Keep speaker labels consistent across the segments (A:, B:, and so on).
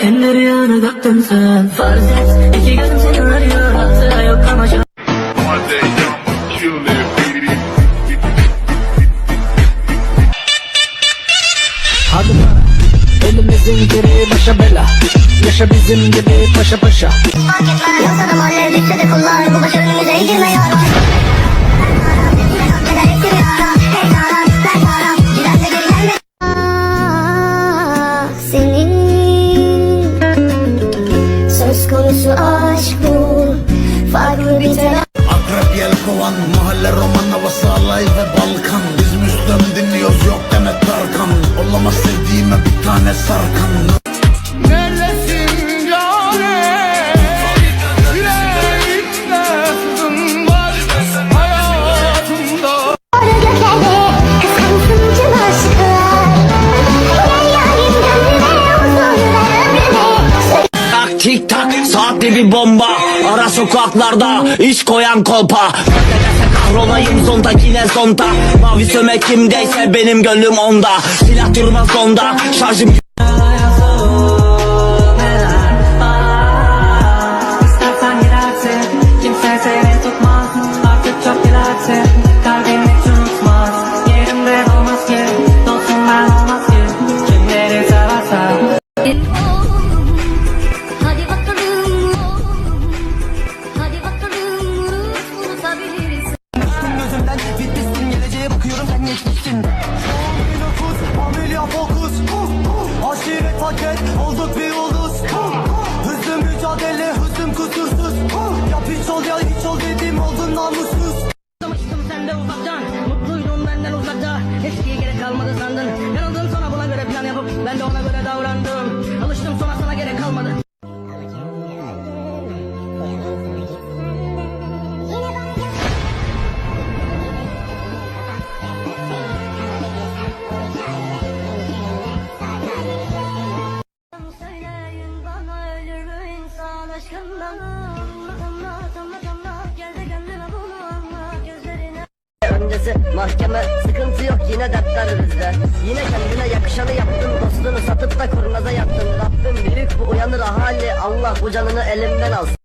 A: Kendi rüyanı döktün sen. Farz et iki gözüm seni arıyor Hatıra yok ama şu
B: One day I'ma kill it, baby.
C: Hadi bana Elimizin geri başa bela. Yaşa bizim gibi paşa paşa.
D: Fark etmez Yoksa da mahalle düşse de kullar. Bu başarının önümüze eğdirme konusu aşk bu. Farklı bir taraf
E: Akrep yelkovan Mahalle roman havası alay ve Balkan. Biz Müslüm dinliyoruz yok Demet Tarkan. Olamaz sevdiğime bir tane sarkan
C: tik tak saatli bir bomba. Ara sokaklarda iş koyan kolpa. Kahrolayım zonda yine zonda. Mavi sömek kimdeyse benim gönlüm onda. Silah durmaz onda şarjım Paket olduk bir yıldız Hızlı mücadele hızım kusursuz. Yap hiç ol ya hiç ol dedim oldun namussuz.
F: Tanıştım sende uzaktan. Mutluydun benden uzakta. Eskiye gerek kalmadı sandın. Yanıldım sana buna göre plan yapıp Ben de ona göre davrandım. Alıştım sonra sana Öncesi mahkeme sıkıntı yok yine dertler bizde Yine kendine yakışanı yaptın Dostunu satıp da kurnaza yattın Rabbim büyük bu uyanır ahali Allah bu canını elimden alsın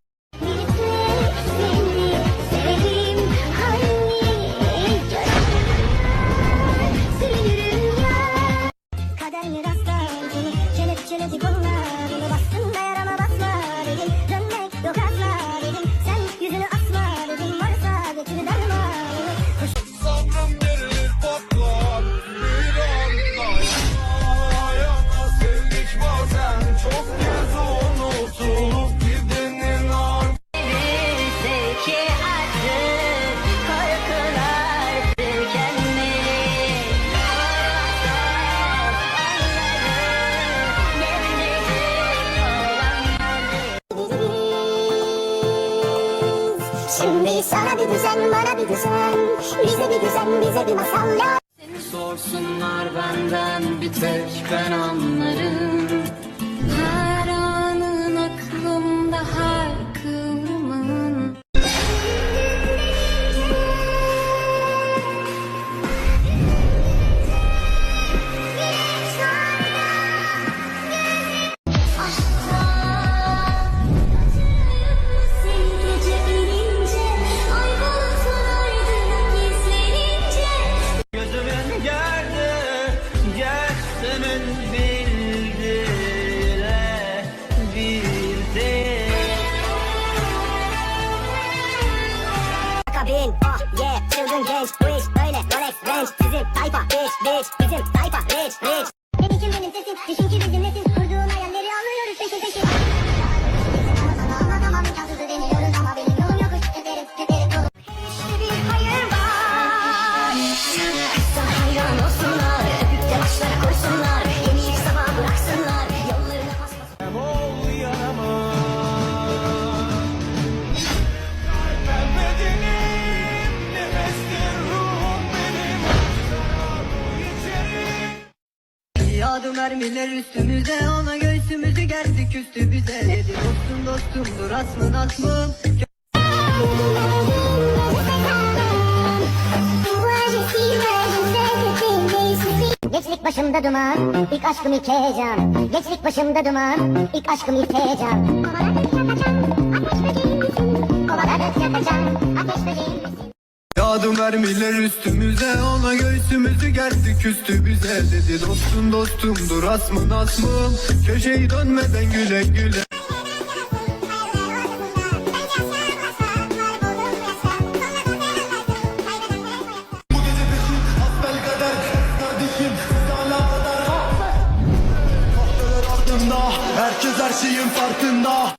D: Şimdi sana bir düzen, bana bir düzen. Bize bir düzen, bize bir masal lazım
A: Sorsunlar benden bir tek ben anlarım
D: genç Bizim tayfa Beş beş bizim tayfa
E: Reç reç
F: Yağdı mermiler üstümüze Ona göğsümüzü gerdi küstü bize Dedi dostum dostumdur aslın aslım
D: Gençlik başımda duman, ilk aşkım ilk heyecan. Gençlik başımda duman, ilk aşkım ilk heyecan. Kovaladıkça kaçan ateş böceği misin?
G: Yağdı mermiler üstümüze. Ona göğsümüzü gerdi küstü bize. Dedi dostum dostumdur asmın asmım Köşeyi dönmeden güle güle. Herkes her şeyin farkında